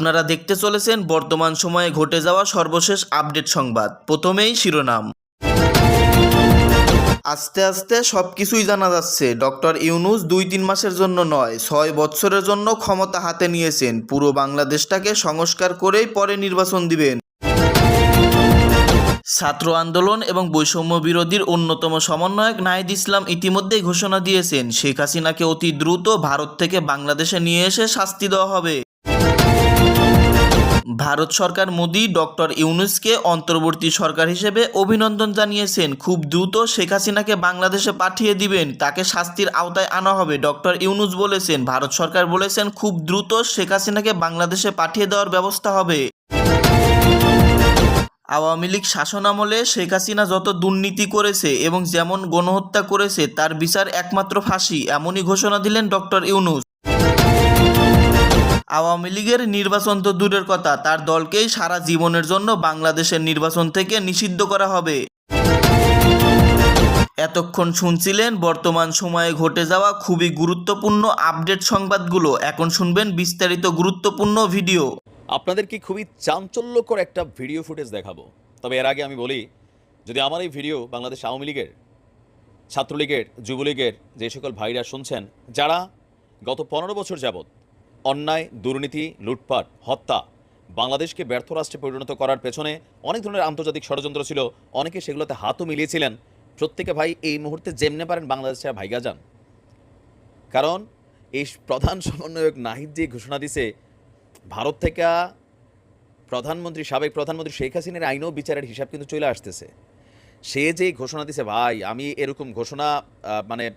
আপনারা দেখতে চলেছেন বর্তমান সময়ে ঘটে যাওয়া সর্বশেষ আপডেট সংবাদ। প্রথমেই শিরোনাম। আস্তে আস্তে সব কিছুই জানা যাচ্ছে। ডক্টর ইউনুস দুই তিন মাসের জন্য নয়, ছয় বছরের জন্য ক্ষমতা হাতে নিয়েছেন। পুরো বাংলাদেশটাকে সংস্কার করেই পরে নির্বাচন দিবেন। ছাত্র আন্দোলন এবং বৈষম্য বিরোধীর অন্যতম সমন্বয়ক নাহিদ ইসলাম ইতিমধ্যেই ঘোষণা দিয়েছেন, শেখ হাসিনাকে অতি দ্রুত ভারত থেকে বাংলাদেশে নিয়ে এসে শাস্তি দেওয়া হবে। ভারত সরকার মোদী, ডক্টর ইউনুসকে অন্তর্বর্তী সরকার হিসেবে অভিনন্দন জানিয়েছেন। খুব দ্রুত শেখ হাসিনাকে বাংলাদেশে পাঠিয়ে দিবেন। তাকে শাস্তির আওতায় আনা হবে, ডক্টর ইউনুস বলেছেন। ভারত সরকার বলেছেন, খুব দ্রুত শেখ হাসিনাকে বাংলাদেশে পাঠিয়ে দেওয়ার ব্যবস্থা হবে। আওয়ামী লীগ শাসনামলে শেখ হাসিনা যত দুর্নীতি করেছে এবং যেমন গণহত্যা করেছে, তার বিচার একমাত্র ফাঁসি, এমনই ঘোষণা দিলেন ডক্টর ইউনুস। আওয়ামী লীগের নির্বাচন তো দূরের কথা, তার দলকেই সারা জীবনের জন্য বাংলাদেশের নির্বাচন থেকে নিষিদ্ধ করা হবে। এতক্ষণ শুনছিলেন, বর্তমান সময়ে ঘটে যাওয়া খুবই গুরুত্বপূর্ণ আপডেট সংবাদগুলো। এখন শুনবেন বিস্তারিত গুরুত্বপূর্ণ ভিডিও। আপনাদেরকে খুবই চাঞ্চল্যকর একটা ভিডিও ফুটেজ দেখাবো? তবে এর আগে আমি বলি, যদি আমার এই ভিডিও বাংলাদেশ আওয়ামী লীগের, ছাত্রলীগের, যুবলীগের যে সকল ভাইরা শুনছেন, যারা গত পনেরো বছর যাবৎ অন্যায়, দুর্নীতি, লুটপাট, হত্যা বাংলাদেশকে ব্যর্থ রাষ্ট্রে পরিণত করার পেছনে অনেক ধরনের আন্তর্জাতিক ষড়যন্ত্র ছিল। অনেকে সেগুলোতে হাতও মিলিয়েছিলেন। প্রত্যেকে ভাই, এই মুহূর্তে যেমনে পারেন বাংলাদেশে ভাইগা যান। কারণ, এই প্রধান সমন্বয়ক নাহিদ যে ঘোষণা দিছে, ভারত থেকে প্রধানমন্ত্রী, সাবেক প্রধানমন্ত্রী শেখ হাসিনার আইনও বিচারের হিসাব কিন্তু চলে আসতেছে। সে যে ঘোষণা দিছে, ভাই, আমি এরকম ঘোষণা মানে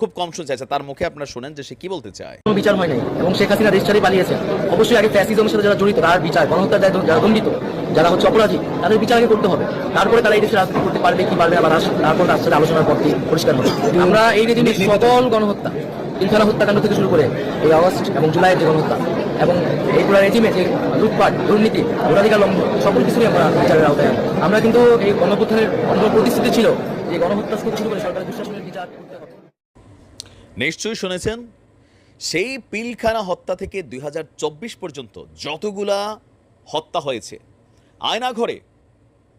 খুব কম শুনতে চাইছে তার মুখে আপনারা শুনেন যে সে কি বলতে চায়। কোনো বিচার হয় নাই এবং শেখ হাসিনা দেশ ছেড়ে পালিয়েছে অবশ্যই আগে ফ্যাসিজমের সাথে যারা জড়িত, তার বিচার গণহত্যা যারা দণ্ডিত। যারা হচ্ছে অপরাধী, তাদের বিচার আগে করতে হবে। তারপরে তারা এই দেশে রাজনীতি করতে পারবে কি পারবে আবার তারপর তার সাথে আলোচনার পর পরিষ্কার হবে। আমরা এই রেজিমের সকল গণহত্যা, তিনখানা হত্যাকাণ্ড থেকে শুরু করে এই আগস্ট এবং জুলাইয়ের যে গণহত্যা এবং এই পুরো রেজিমে যে লুটপাট, দুর্নীতি, ভোটাধিকার লঙ্ঘন, সকল কিছুই আমরা বিচারের আওতায় আমরা কিন্তু এই গণপ্রথানের অন্য প্রতিশ্রুতি ছিল যে গণহত্যা শুরু করে সরকারের দুঃশাসনের বিচার করতে হবে। নিশ্চয়ই শুনেছেন? সেই পিলখানা হত্যা থেকে দুই হাজার চব্বিশ পর্যন্ত যতগুলা হত্যা হয়েছে, আয়নাঘরে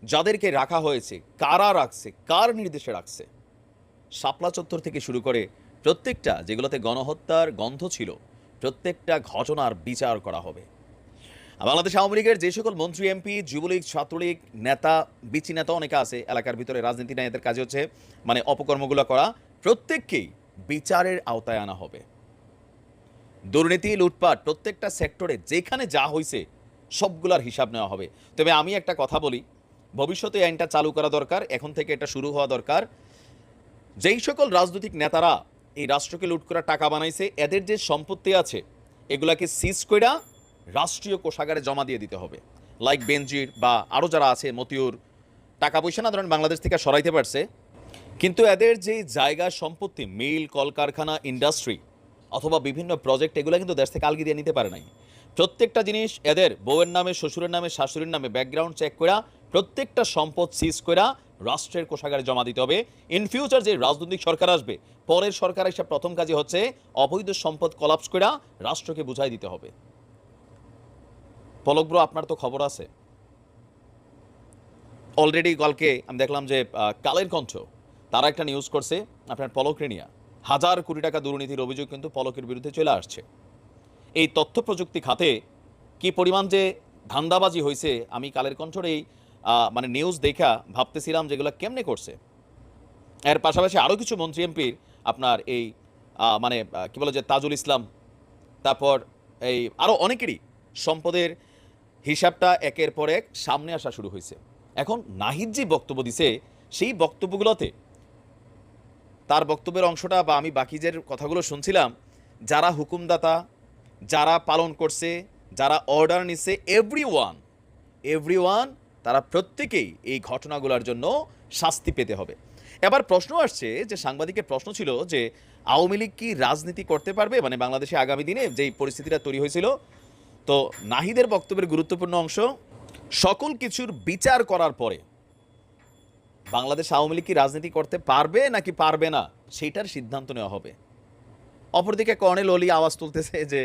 যাদেরকে রাখা হয়েছে, কারা রাখছে, কার নির্দেশে রাখছে, শাপলা চত্বর থেকে শুরু করে প্রত্যেকটা যেগুলোতে গণহত্যার গন্ধ ছিল, প্রত্যেকটা ঘটনার বিচার করা হবে। বাংলাদেশ আওয়ামী লীগের যে সকল মন্ত্রী, এমপি, যুবলীগ, ছাত্রলীগ, নেতা, বিচি নেতা অনেকে আছে, এলাকার ভিতরে রাজনীতি নেই, এদের কাজে হচ্ছে মানে অপকর্মগুলো করা। প্রত্যেককেই বিচারের আওতায় আনা হবে। দুর্নীতি, লুটপাট প্রত্যেকটা সেক্টরে যেখানে যা হয়েছে সবগুলার হিসাব নেওয়া হবে। তবে আমি একটা কথা বলি, ভবিষ্যতে আইনটা চালু করা দরকার, এখন থেকে এটা শুরু হওয়া দরকার। যেই সকল রাজনৈতিক নেতারা এই রাষ্ট্রকে লুট করা টাকা বানাইছে, এদের যে সম্পত্তি আছে, এগুলাকে সিজ কইরা রাষ্ট্রীয় কোষাগারে জমা দিয়ে দিতে হবে। লাইক বেনজির বা আরও যারা আছে, মতিউর, টাকা পয়সা না ধরেন বাংলাদেশ থেকে সরাইতে পারছে কিন্তু এদের যে জায়গা সম্পত্তি, মিল, কলকারখানা ইন্ডাস্ট্রি অথবা বিভিন্ন প্রজেক্ট এগুলো কিন্তু দেশ থেকে আলগি দিয়ে নিতে পারে নাই। প্রত্যেকটা জিনিস এদের বউয়ের নামে, শ্বশুরের নামে, শাশুড়ির নামে ব্যাকগ্রাউন্ড চেক করা প্রত্যেকটা সম্পদ সিজ করা রাষ্ট্রের কোষাগারে জমা দিতে হবে। ইন ফিউচার যে রাজনৈতিক সরকার আসবে, পরের সরকার এসে প্রথম কাজই হচ্ছে অবৈধ সম্পদ কলাপস করা রাষ্ট্রকে বুঝাই দিতে হবে। পলক ব্রো আপনার তো খবর আছে। অলরেডি কালকে আমি দেখলাম যে কালের কণ্ঠ। তারা একটা নিউজ করছে, আপনার পলক রেনিয়া হাজার কোটি টাকা দুর্নীতির অভিযোগ কিন্তু পলকের বিরুদ্ধে চলে আসছে। এই তথ্য প্রযুক্তি খাতে কি পরিমাণ যে ধান্দাবাজি হয়েছে, আমি কালের কণ্ঠর এই মানে নিউজ দেখা ভাবতেছিলাম যেগুলো কেমনে করছে। এর পাশাপাশি আরও কিছু মন্ত্রী এমপির আপনার এই মানে কি বলে যে তাজুল ইসলাম, তারপর এই আরও অনেকেরই সম্পদের হিসাবটা একের পর এক সামনে আসা শুরু হয়েছে। এখন নাহিদ যে বক্তব্য দিছে, সেই বক্তব্যগুলোতে তার বক্তব্যের অংশটা বা আমি বাকি যে কথাগুলো শুনছিলাম, যারা হুকুমদাতা, যারা পালন করছে, যারা অর্ডার নিচ্ছে এভরি ওয়ান এভরি ওয়ান তারা প্রত্যেকেই এই ঘটনাগুলোর জন্য শাস্তি পেতে হবে। এবার প্রশ্ন আসছে যে সাংবাদিকের প্রশ্ন ছিল যে আওয়ামী লীগ কি রাজনীতি করতে পারবে? মানে বাংলাদেশে আগামী দিনে যেই পরিস্থিতিটা তৈরি হয়েছিল। তো নাহিদের বক্তব্যের গুরুত্বপূর্ণ অংশ, সকল কিছুর বিচার করার পরে বাংলাদেশ আওয়ামী লীগ কি রাজনীতি করতে পারবে নাকি পারবে না সেইটার সিদ্ধান্ত নেওয়া হবে। অপরদিকে কর্নেল অলি আওয়াজ তুলতেছে যে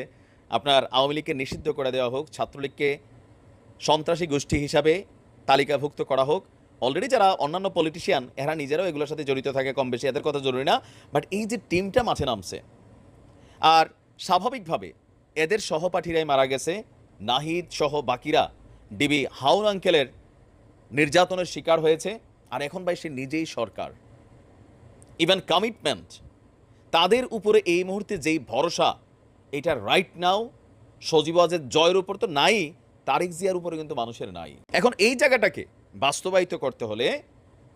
আপনার আওয়ামী লীগকে নিষিদ্ধ করে দেওয়া হোক, ছাত্রলীগকে সন্ত্রাসী গোষ্ঠী হিসাবে তালিকাভুক্ত করা হোক। অলরেডি যারা অন্যান্য পলিটিশিয়ান এরা নিজেরাও এগুলোর সাথে জড়িত থাকে কম বেশি, এদের কথা জরুরি না। বাট এই যে টিমটা মাঠে নামছে, আর স্বাভাবিকভাবে এদের সহপাঠীরাই মারা গেছে, নাহিদ সহ বাকিরা। ডিবি হাউন আঙ্কেলের নির্যাতনের শিকার হয়েছে। আর এখন ভাই সে নিজেই সরকার। ইভেন কমিটমেন্ট তাদের উপরে এই মুহূর্তে যেই ভরসা, এটা রাইট নাও সজীব ওয়াজের জয়ের উপর তো নাই, তারেক জিয়ার উপরে কিন্তু মানুষের নাই। এখন এই জায়গাটাকে বাস্তবায়িত করতে হলে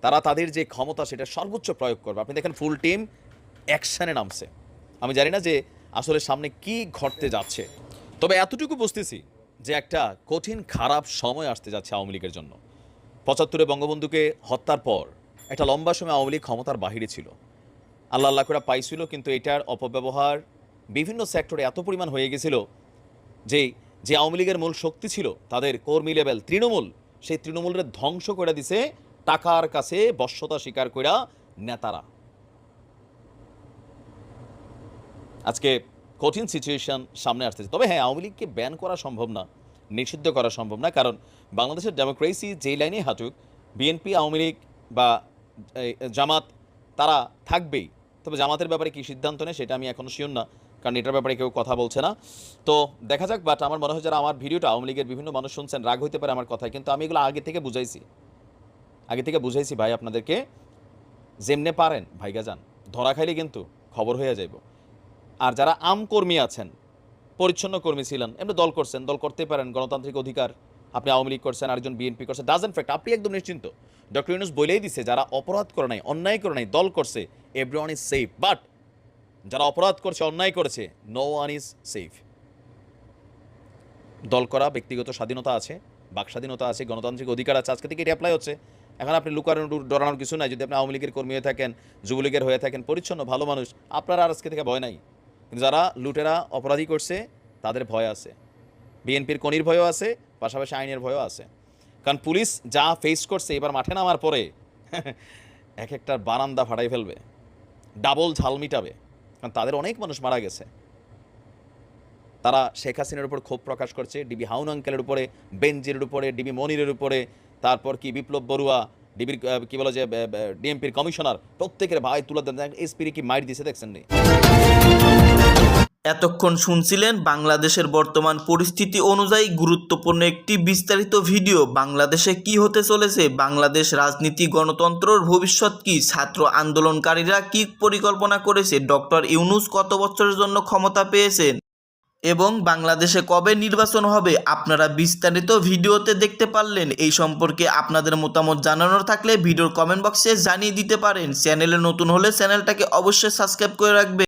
তারা তাদের যে ক্ষমতা, সেটা সর্বোচ্চ প্রয়োগ করবে। আপনি দেখেন ফুল টিম অ্যাকশানে নামছে। আমি জানি না যে আসলে সামনে কি ঘটতে যাচ্ছে। তবে এতটুকু বুঝতেছি যে একটা কঠিন, খারাপ সময় আসতে যাচ্ছে আওয়ামী লীগের জন্য। পঁচাত্তরে বঙ্গবন্ধুকে হত্যার পর একটা লম্বা সময় আওয়ামী লীগ ক্ষমতার বাহিরে ছিল। আল্লাহ আল্লাহ করে পাইছিল, কিন্তু এটার অপব্যবহার বিভিন্ন সেক্টরে এত পরিমাণ হয়ে গেছিল যে যে আওয়ামী লীগের মূল শক্তি ছিল তাদের কর্মী লেভেল তৃণমূল, সেই তৃণমূলের ধ্বংস করে দিছে টাকার কাছে বশ্যতা স্বীকার কইরা নেতারা। আজকে কঠিন সিচুয়েশন সামনে আসতেছে। তবে হ্যাঁ আওয়ামী লীগকে ব্যান করা সম্ভব না। নিষিদ্ধ করা সম্ভব না, কারণ বাংলাদেশের ডেমোক্রেসি যেই লাইনে হাঁটুক, বিএনপি, আওয়ামী লীগ বা জামাত, তারা থাকবেই। তবে জামাতের ব্যাপারে কি সিদ্ধান্ত নেয় সেটা আমি এখনও শিওর না, কারণ এটার ব্যাপারে কেউ কথা বলছে না। তো দেখা যাক বাট আমার মনে হয় যারা আমার ভিডিওটা আওয়ামী লীগের বিভিন্ন মানুষ শুনছেন, রাগ হইতে পারে আমার কথায়, কিন্তু আমি এগুলো আগে থেকে বুঝাইছি। আগে থেকে বুঝাইছি ভাই আপনাদেরকে, যেমনে পারেন, ভাইগা যান, ধরা খাইলে কিন্তু খবর হয়ে যাইব। আর যারা আম কর্মী আছেন পরিচ্ছন্ন কর্মী ছিলেন। এমনি দল করছেন, দল করতে পারেন, গণতান্ত্রিক অধিকার আপনি আওয়ামী লীগ করছেন, আরেকজন বিএনপি করছে। ডাজেন্ট ফ্যাক্ট আপনি একদম নিশ্চিন্ত? ডক্টর ইউনুস বলেই দিছে, যারা অপরাধ করে নাই, অন্যায় করে নাই, দল করছে এভরিওয়ান ইজ সেফ বাট যারা অপরাধ করছে, অন্যায় করেছে নো ওয়ান ইজ সেফ দল করা, ব্যক্তিগত স্বাধীনতা আছে, বাক স্বাধীনতা আছে, গণতান্ত্রিক অধিকার আছে, আজকে থেকে এটা অ্যাপ্লাই হচ্ছে। এখন আপনি লুকানোর ডরানোর কিছু নাই, যদি আপনি আওয়ামী লীগের কর্মী হয়ে থাকেন, যুবলীগের হয়ে থাকেন, পরিচ্ছন্ন, ভালো মানুষ, আপনার আর আজকে থেকে ভয় নাই। কিন্তু যারা লুটেরা অপরাধী করছে, তাদের ভয় আছে। বিএনপির কনির ভয়ও আছে, পাশাপাশি আইনের ভয়ও আছে। কারণ পুলিশ যা ফেস করছে, এবার মাঠে নামার পরে এক একটার বারান্দা ফাটাই ফেলবে। ডাবল ঝাল মিটাবে। কারণ তাদের অনেক মানুষ মারা গেছে। তারা শেখ হাসিনার উপর ক্ষোভ প্রকাশ করছে, ডিবি হাউন আঙ্কেলের উপরে বেনজিরের উপরে, ডিবি মনিরের উপরে, তারপর কি বিপ্লব বড়ুয়া, ডিবির কি বলে যে ডিএমপির কমিশনার, প্রত্যেকের ভাই তুলে দেন। এসপির কি মাইর দিছে দেখছেন নি এতক্ষণ শুনছিলেন বাংলাদেশের বর্তমান পরিস্থিতি অনুযায়ী গুরুত্বপূর্ণ একটি বিস্তারিত ভিডিও। বাংলাদেশে কি হতে চলেছে? বাংলাদেশ রাজনীতি, গণতন্ত্রর ভবিষ্যৎ কি? ছাত্র আন্দোলনকারীরা কি পরিকল্পনা করেছে? ডক্টর ইউনুস কত বছরের জন্য ক্ষমতা পেয়েছেন? এবং বাংলাদেশে কবে নির্বাচন হবে? আপনারা বিস্তারিত ভিডিওতে দেখতে পারলেন। এই সম্পর্কে আপনাদের মতামত জানানোর থাকলে ভিডিওর কমেন্ট বক্সে জানিয়ে দিতে পারেন। চ্যানেলে নতুন হলে চ্যানেলটাকে অবশ্যই সাবস্ক্রাইব করে রাখবেন।